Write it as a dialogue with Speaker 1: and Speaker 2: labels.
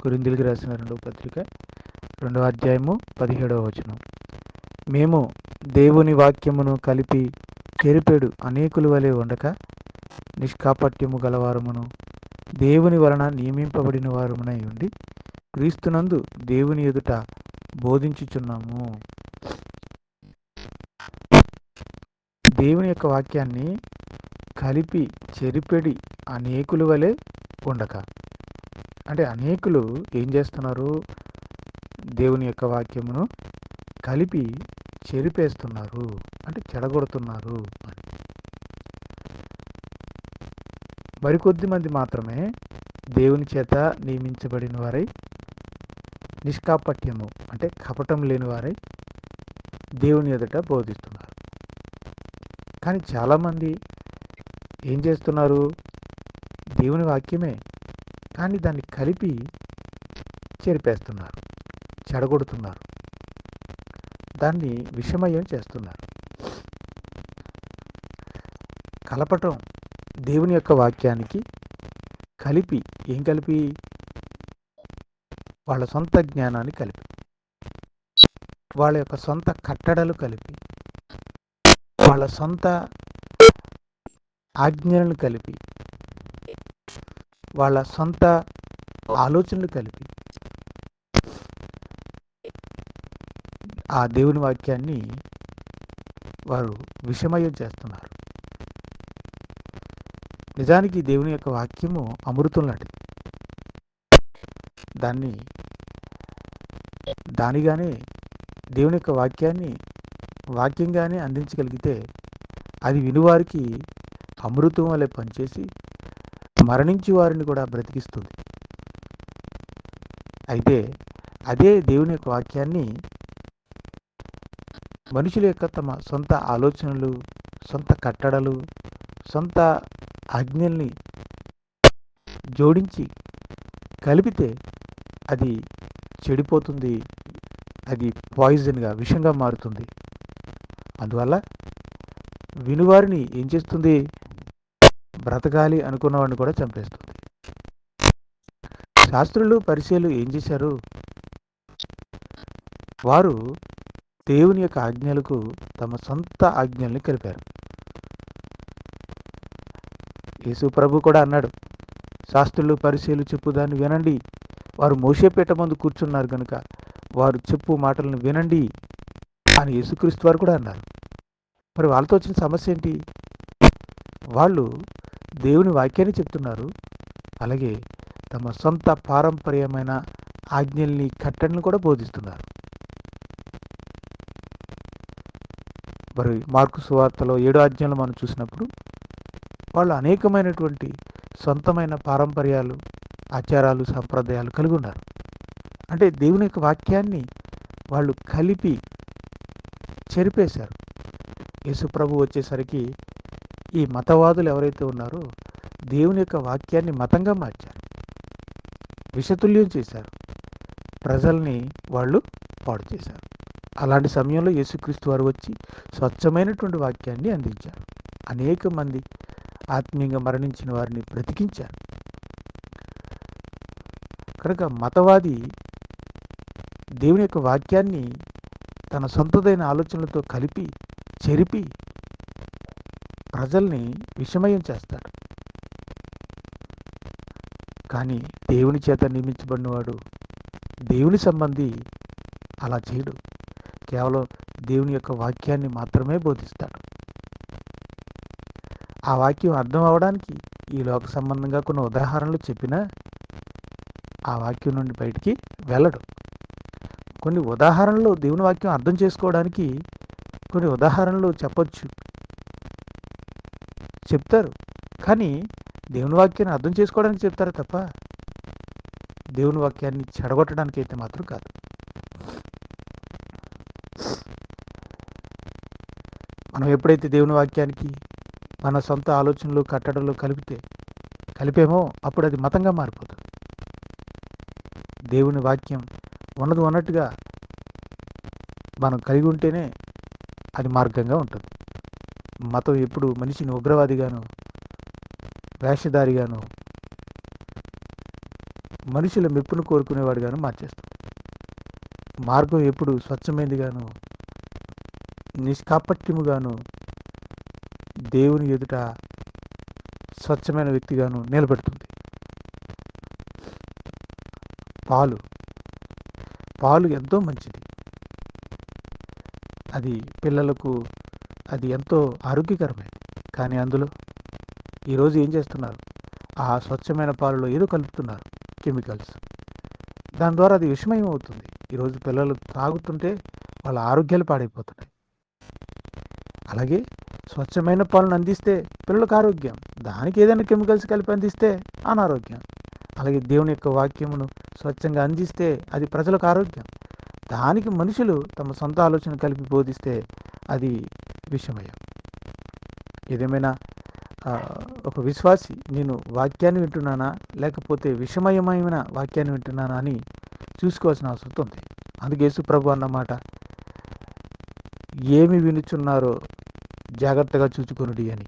Speaker 1: కొరిందులకి రాసిన రెండవ పత్రిక రెండవ అధ్యాయము పదిహేడవ వచనం. మేము దేవుని వాక్యమును కలిపి చెరిపెడు అనేకులు వలె ఉండక నిష్కాపట్యము గలవారమును దేవుని వలన నియమింపబడిన వారమునై ఉండి క్రీస్తునందు దేవుని ఎదుట బోధించుచున్నాము. దేవుని యొక్క వాక్యాన్ని కలిపి చెరిపెడి అనేకుల వలె ఉండక. అంటే అనేకులు ఏం చేస్తున్నారు? దేవుని యొక్క వాక్యమును కలిపి చెరిపేస్తున్నారు. అంటే చెడగొడుతున్నారు అని. మరికొద్ది మంది మాత్రమే దేవుని చేత నియమించబడిన వారై నిష్కాపట్యము అంటే కపటం లేని వారై దేవుని ఎదుట బోధిస్తున్నారు. కానీ చాలామంది ఏం చేస్తున్నారు? దేవుని వాక్యమే కానీ దాన్ని కలిపి చెరిపేస్తున్నారు చెడగొడుతున్నారు. దాన్ని విషమయం చేస్తున్నారు. కలపటం దేవుని యొక్క వాక్యానికి కలిపి ఏం కలిపి? వాళ్ళ సొంత జ్ఞానాన్ని కలిపి వాళ్ళ యొక్క సొంత కట్టడలు కలిపి వాళ్ళ సొంత ఆజ్ఞలను కలిపి వాళ్ళ సొంత ఆలోచనలు కలిపి ఆ దేవుని వాక్యాన్ని వారు విషమయం చేస్తున్నారు. నిజానికి దేవుని యొక్క వాక్యము అమృతం లాంటిది. దాన్ని దానిగానే దేవుని యొక్క వాక్యాన్ని వాక్యంగానే అందించగలిగితే అది వినువారికి అమృతం వలె పనిచేసి మరణించి వారిని కూడా బ్రతికిస్తుంది. అయితే అదే దేవుని యొక్క వాక్యాన్ని మనుషుల యొక్క తమ సొంత ఆలోచనలు సొంత కట్టడలు సొంత ఆజ్ఞల్ని జోడించి కలిపితే అది చెడిపోతుంది అది పాయిజన్గా విషంగా మారుతుంది. అందువల్ల వినువారిని ఏం చేస్తుంది? బ్రతకాలి అనుకున్నవాడిని కూడా చంపేస్తుంది. శాస్త్రులు పరిచయలు ఏం చేశారు? వారు దేవుని యొక్క ఆజ్ఞలకు తమ సొంత ఆజ్ఞల్ని కలిపారు. యేసు ప్రభు కూడా అన్నాడు శాస్త్రులు పరిశీలు చెప్పు దాన్ని వినండి. వారు మోసేపేట ముందు కూర్చున్నారు కనుక వారు చెప్పు మాటలను వినండి అని యేసుక్రీస్తు వారు కూడా అన్నారు. మరి వాళ్ళతో వచ్చిన సమస్య ఏంటి? వాళ్ళు దేవుని వాక్యాన్ని చెప్తున్నారు. అలాగే తమ సొంత పారంపర్యమైన ఆజ్ఞల్ని కట్టడిని కూడా బోధిస్తున్నారు. మరి మార్కు సువార్తలో ఏడు ఆజ్ఞలు మనం చూసినప్పుడు వాళ్ళు అనేకమైనటువంటి సొంతమైన పారంపర్యాలు ఆచారాలు సంప్రదాయాలు కలిగి ఉన్నారు. అంటే దేవుని యొక్క వాక్యాన్ని వాళ్ళు కలిపి చెరిపేశారు. యేసు ప్రభు వచ్చేసరికి ఈ మతవాదులు ఎవరైతే ఉన్నారో దేవుని యొక్క వాక్యాన్ని మతంగా మార్చారు. విషతుల్యం చేశారు. ప్రజల్ని వాళ్ళు పాడు చేశారు. అలాంటి సమయంలో యేసుక్రీస్తు వారు వచ్చి స్వచ్ఛమైనటువంటి వాక్యాన్ని అందించారు. అనేక మంది ఆత్మీయంగా మరణించిన వారిని బ్రతికించారు. కనుక మతవాది దేవుని యొక్క వాక్యాన్ని తన సొంతదైన ఆలోచనలతో కలిపి చెరిపి ప్రజల్ని విషమయం చేస్తాడు కానీ దేవుని చేత నియమించబడినవాడు దేవుని సంబంధి అలా చేయడు. కేవలం దేవుని యొక్క వాక్యాన్ని మాత్రమే బోధిస్తాడు. ఆ వాక్యం అర్థం అవడానికి ఈ లోక సంబంధంగా కొన్ని ఉదాహరణలు చెప్పినా ఆ వాక్యం నుండి బయటికి వెళ్ళడు. కొన్ని ఉదాహరణలు దేవుని వాక్యం అర్థం చేసుకోవడానికి కొన్ని ఉదాహరణలు చెప్పొచ్చు. చెప్తారు. కానీ దేవుని వాక్యాన్ని అర్థం చేసుకోవడానికి చెప్తారు తప్ప? దేవుని వాక్యాన్ని చెడగొట్టడానికి అయితే మాత్రం కాదు. మనం ఎప్పుడైతే దేవుని వాక్యానికి మన సొంత ఆలోచనలు కట్టడలు కలిపితే కలిపేమో అప్పుడు అది మతంగా మారిపోతుంది. దేవుని వాక్యం ఉన్నది ఉన్నట్టుగా మనం కలిగి ఉంటేనే అది మార్గంగా ఉంటుంది. మతం ఎప్పుడు మనిషిని ఉగ్రవాదిగాను వేషధారిగాను మనుషుల మెప్పును కోరుకునేవాడుగాను మార్చేస్తుంది మార్గం ఎప్పుడు స్వచ్ఛమైనదిగాను నిష్కాపట్యముగాను దేవుని ఎదుట స్వచ్ఛమైన వ్యక్తిగాను నిలబెడుతుంది. పాలు. పాలు ఎంతో మంచిది. అది పిల్లలకు అది ఎంతో ఆరోగ్యకరమైనది. కానీ అందులో ఈరోజు ఏం చేస్తున్నారు? ఆ స్వచ్ఛమైన పాలలో ఏదో కలుపుతున్నారు కెమికల్స్. దాని ద్వారా అది విషమయం అవుతుంది. ఈరోజు పిల్లలు తాగుతుంటే వాళ్ళ ఆరోగ్యాలు పాడైపోతున్నాయి. అలాగే స్వచ్ఛమైన పాలను అందిస్తే పిల్లలకు ఆరోగ్యం దానికి ఏదైనా కెమికల్స్ కలిపి అందిస్తే అనారోగ్యం. అలాగే దేవుని యొక్క వాక్యమును స్వచ్ఛంగా అందిస్తే అది ప్రజలకు ఆరోగ్యం. దానికి మనుషులు తమ సొంత ఆలోచన కలిపి బోధిస్తే అది విషమయం ఏదేమైనా ఒక విశ్వాసి నేను వాక్యాన్ని వింటున్నానా లేకపోతే విషమయమైన వాక్యాన్ని వింటున్నానా అని చూసుకోవాల్సిన అవసరం ఉంది. అందుకే యేసు ప్రభు అన్నమాట ఏమి వినుచున్నారో జాగ్రత్తగా చూచుకొనుడి అని.